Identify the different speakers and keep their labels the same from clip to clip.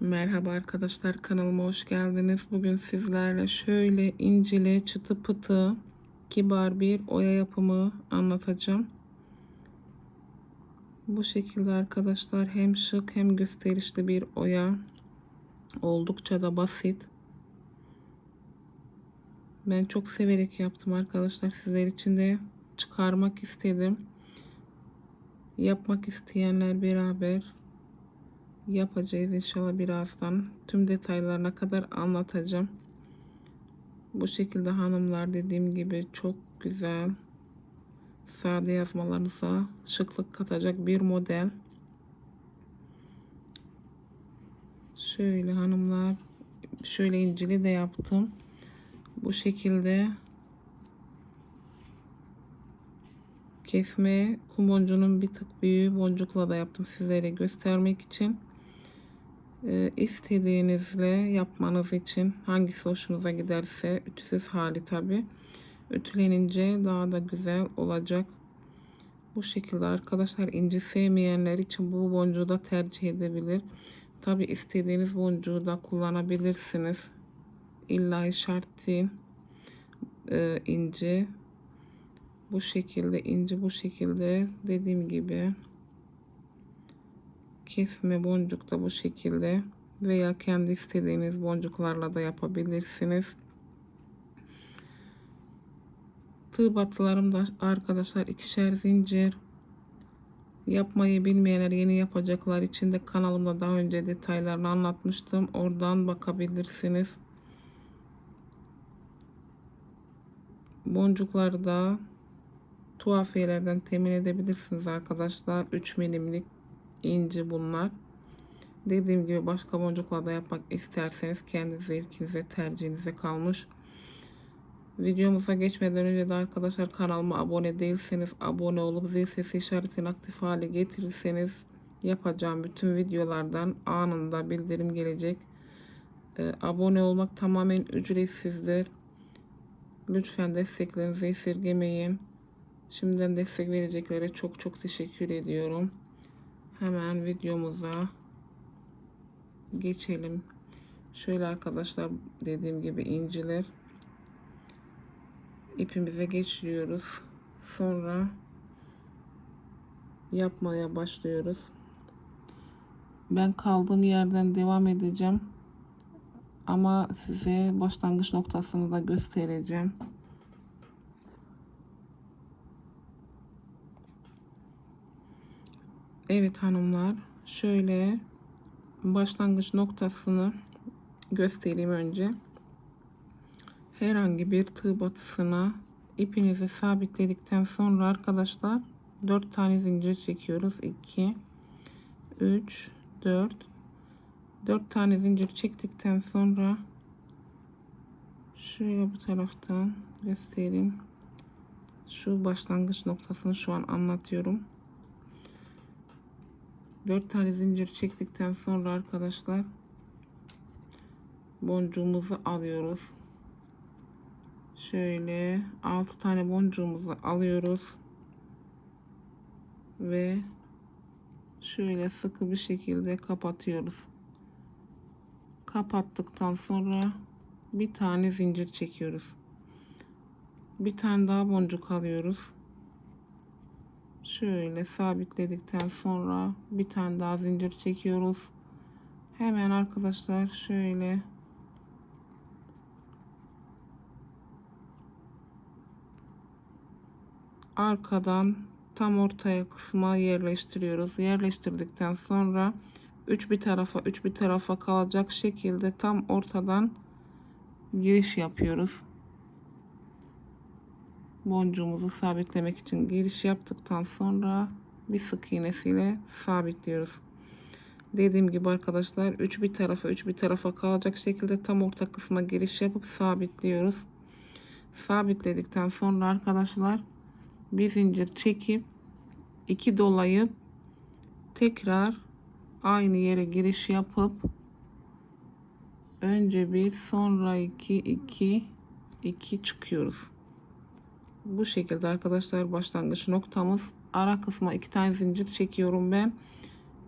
Speaker 1: Merhaba arkadaşlar kanalıma hoş geldiniz. Bugün sizlerle şöyle incili çıtı pıtı kibar bir oya yapımı anlatacağım. Bu şekilde arkadaşlar hem şık hem gösterişli bir oya. Oldukça da basit. Ben çok severek yaptım arkadaşlar. Sizler için de çıkarmak istedim. Yapmak isteyenler beraber yapacağız inşallah birazdan. Tüm detaylarına kadar anlatacağım. Bu şekilde hanımlar dediğim gibi çok güzel. Sade yazmalarınıza şıklık katacak bir model. Şöyle hanımlar şöyle incili de yaptım. Bu şekilde kesme kum boncuğunun bir tık büyüğü boncukla da yaptım sizlere göstermek için e, istediğinizle yapmanız için hangisi hoşunuza giderse ütüsüz hali tabi ütülenince daha da güzel olacak. Bu şekilde arkadaşlar inci sevmeyenler için bu boncuğu da tercih edebilir. Tabi istediğiniz boncuğu da kullanabilirsiniz. İlla şart değil. E, inci bu şekilde inci bu şekilde. Dediğim gibi kesme boncuk da bu şekilde veya kendi istediğiniz boncuklarla da yapabilirsiniz. Tığ batılarım da arkadaşlar ikişer zincir yapmayı bilmeyenler yeni yapacaklar için de kanalımda daha önce detaylarını anlatmıştım. Oradan bakabilirsiniz. Boncukları da tuhafiyelerden temin edebilirsiniz arkadaşlar. 3 milimlik inci bunlar. Dediğim gibi başka boncukla da yapmak isterseniz kendi zevkinize tercihinize kalmış. Videomuza geçmeden önce de arkadaşlar kanalıma abone değilseniz abone olup zil sesi işaretini aktif hale getirirseniz yapacağım bütün videolardan anında bildirim gelecek. Ee, abone olmak tamamen ücretsizdir. Lütfen desteklerinizi esirgemeyin. Şimdiden destek vereceklere çok çok teşekkür ediyorum. Hemen videomuza geçelim. Şöyle arkadaşlar dediğim gibi inciler ipimize geçiriyoruz. Sonra yapmaya başlıyoruz. Ben kaldığım yerden devam edeceğim. Ama size başlangıç noktasını da göstereceğim. Evet hanımlar şöyle başlangıç noktasını göstereyim önce. Herhangi bir tığ batısına ipinizi sabitledikten sonra arkadaşlar 4 tane zincir çekiyoruz. 2 3 4 4 tane zincir çektikten sonra şöyle bu taraftan göstereyim. Şu başlangıç noktasını şu an anlatıyorum. 4 tane zincir çektikten sonra arkadaşlar boncuğumuzu alıyoruz. Şöyle 6 tane boncuğumuzu alıyoruz. Ve şöyle sıkı bir şekilde kapatıyoruz. Kapattıktan sonra bir tane zincir çekiyoruz. Bir tane daha boncuk alıyoruz şöyle sabitledikten sonra bir tane daha zincir çekiyoruz. Hemen arkadaşlar şöyle. Arkadan tam ortaya kısma yerleştiriyoruz. Yerleştirdikten sonra 3 bir tarafa 3 bir tarafa kalacak şekilde tam ortadan giriş yapıyoruz boncuğumuzu sabitlemek için giriş yaptıktan sonra bir sık iğnesiyle sabitliyoruz. Dediğim gibi arkadaşlar 3 bir tarafa 3 bir tarafa kalacak şekilde tam orta kısma giriş yapıp sabitliyoruz. Sabitledikten sonra arkadaşlar bir zincir çekip iki dolayıp tekrar aynı yere giriş yapıp önce bir sonra iki iki iki çıkıyoruz bu şekilde arkadaşlar başlangıç noktamız ara kısma iki tane zincir çekiyorum ben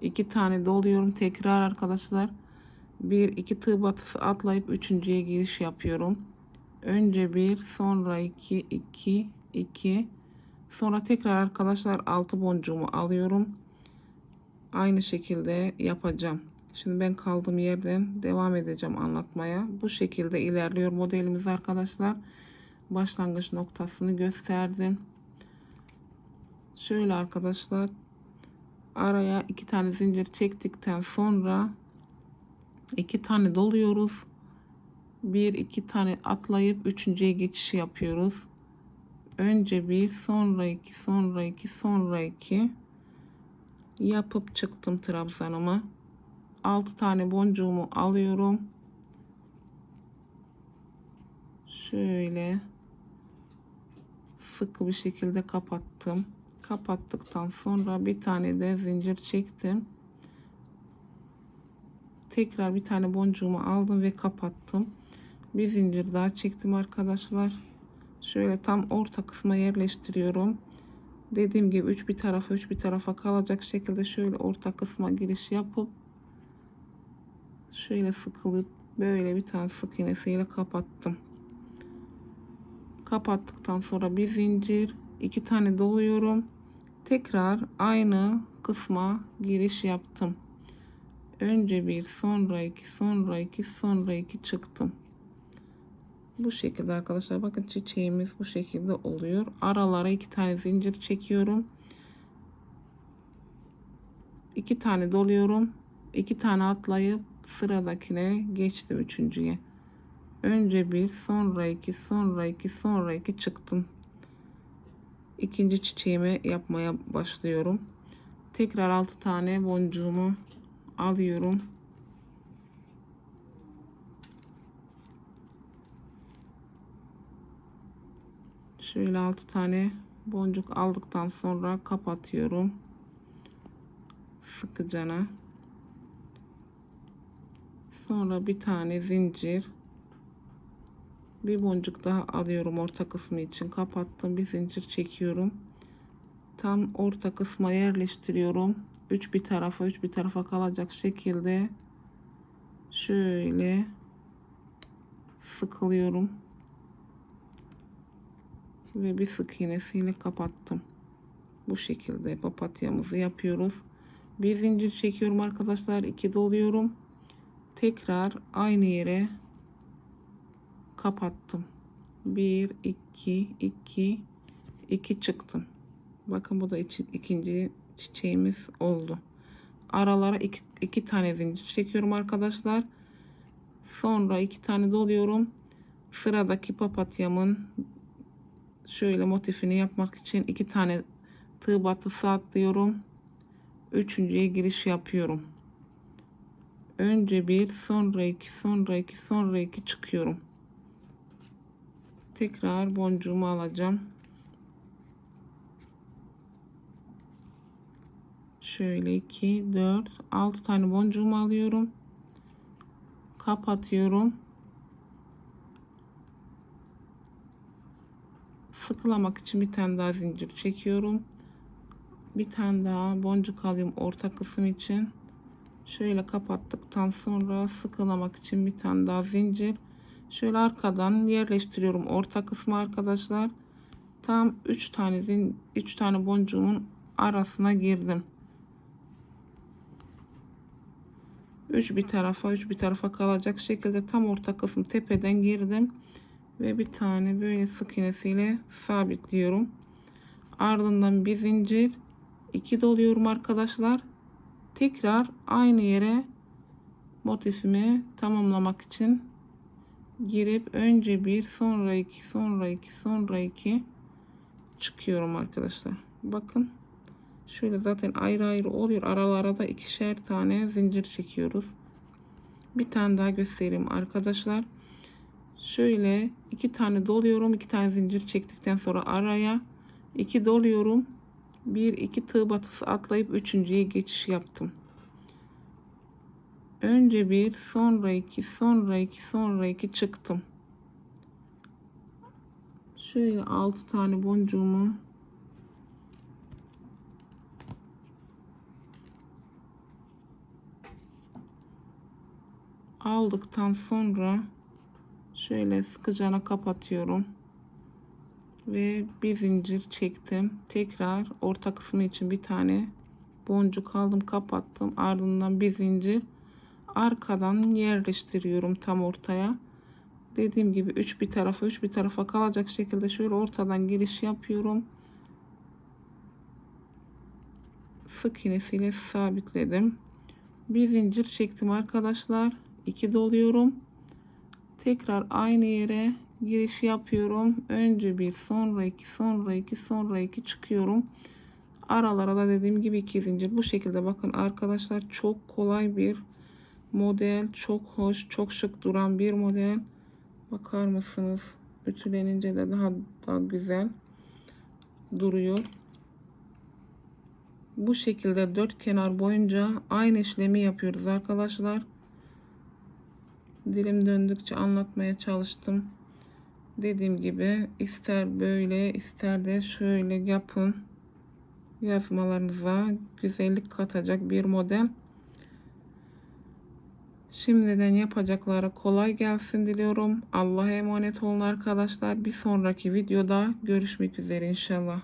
Speaker 1: iki tane doluyorum tekrar arkadaşlar bir iki tığ batısı atlayıp üçüncüye giriş yapıyorum. Önce bir sonra iki iki iki sonra tekrar arkadaşlar altı boncuğumu alıyorum. Aynı şekilde yapacağım. Şimdi ben kaldığım yerden devam edeceğim anlatmaya. Bu şekilde ilerliyor modelimiz arkadaşlar. Başlangıç noktasını gösterdim. Şöyle arkadaşlar araya iki tane zincir çektikten sonra iki tane doluyoruz. Bir iki tane atlayıp üçüncüye geçiş yapıyoruz. Önce bir sonra iki sonra iki sonra iki yapıp çıktım trabzanıma. 6 tane boncuğumu alıyorum. Şöyle sıkı bir şekilde kapattım. Kapattıktan sonra bir tane de zincir çektim. Tekrar bir tane boncuğumu aldım ve kapattım. Bir zincir daha çektim arkadaşlar. Şöyle tam orta kısma yerleştiriyorum. Dediğim gibi üç bir tarafa üç bir tarafa kalacak şekilde şöyle orta kısma giriş yapıp şöyle sıkılıp böyle bir tane sık iğnesiyle kapattım. Kapattıktan sonra bir zincir, iki tane doluyorum. Tekrar aynı kısma giriş yaptım. Önce bir, sonra iki, sonra iki, sonra iki çıktım. Bu şekilde arkadaşlar bakın çiçeğimiz bu şekilde oluyor. Aralara iki tane zincir çekiyorum. iki tane doluyorum. iki tane atlayıp sıradakine geçtim üçüncüye. Önce bir, sonra iki, sonra iki, sonra iki çıktım. İkinci çiçeğimi yapmaya başlıyorum. Tekrar altı tane boncuğumu alıyorum. Şöyle altı tane boncuk aldıktan sonra kapatıyorum. Sıkıcana. Sonra bir tane zincir. Bir boncuk daha alıyorum orta kısmı için. Kapattım. Bir zincir çekiyorum. Tam orta kısma yerleştiriyorum. 3 bir tarafa 3 bir tarafa kalacak şekilde şöyle sıkılıyorum ve bir sık iğnesiyle kapattım. Bu şekilde papatyamızı yapıyoruz. Bir zincir çekiyorum arkadaşlar. iki doluyorum. Tekrar aynı yere kapattım. 1 2 2 2 çıktım. Bakın bu da iki, ikinci çiçeğimiz oldu. Aralara iki, iki tane zincir çekiyorum arkadaşlar. Sonra iki tane doluyorum. Sıradaki papatyamın şöyle motifini yapmak için iki tane tığ batısı atlıyorum. Üçüncüye giriş yapıyorum. Önce bir, sonra iki, sonra iki, sonra iki çıkıyorum. Tekrar boncuğumu alacağım. Şöyle 2, 4, 6 tane boncuğumu alıyorum. Kapatıyorum. sıkılamak için bir tane daha zincir çekiyorum. Bir tane daha boncuk alıyorum orta kısım için. Şöyle kapattıktan sonra sıkılamak için bir tane daha zincir. Şöyle arkadan yerleştiriyorum orta kısmı arkadaşlar. Tam 3 tane zin 3 tane boncuğumun arasına girdim. 3 bir tarafa 3 bir tarafa kalacak şekilde tam orta kısım tepeden girdim ve bir tane böyle sık iğnesiyle sabitliyorum. Ardından bir zincir, iki doluyorum arkadaşlar. Tekrar aynı yere motifimi tamamlamak için girip önce bir, sonra iki, sonra iki, sonra iki çıkıyorum arkadaşlar. Bakın şöyle zaten ayrı ayrı oluyor. Aralara da ikişer tane zincir çekiyoruz. Bir tane daha göstereyim arkadaşlar. Şöyle iki tane doluyorum. iki tane zincir çektikten sonra araya iki doluyorum. Bir iki tığ batısı atlayıp üçüncüye geçiş yaptım. Önce bir, sonra iki, sonra iki, sonra iki çıktım. Şöyle altı tane boncuğumu aldıktan sonra şöyle sıkıcana kapatıyorum ve bir zincir çektim tekrar orta kısmı için bir tane boncuk aldım kapattım ardından bir zincir arkadan yerleştiriyorum tam ortaya. Dediğim gibi üç bir tarafa üç bir tarafa kalacak şekilde şöyle ortadan giriş yapıyorum. Sık iğnesiyle sabitledim. Bir zincir çektim arkadaşlar. 2 doluyorum. Tekrar aynı yere giriş yapıyorum. Önce bir sonra iki sonra iki sonra iki çıkıyorum. Aralara da dediğim gibi iki zincir. Bu şekilde bakın arkadaşlar çok kolay bir model çok hoş çok şık duran bir model. Bakar mısınız? Ütülenince de daha daha güzel duruyor. Bu şekilde dört kenar boyunca aynı işlemi yapıyoruz arkadaşlar. Dilim döndükçe anlatmaya çalıştım. Dediğim gibi ister böyle ister de şöyle yapın. Yazmalarınıza güzellik katacak bir model şimdiden yapacaklara kolay gelsin diliyorum. Allah'a emanet olun arkadaşlar. Bir sonraki videoda görüşmek üzere inşallah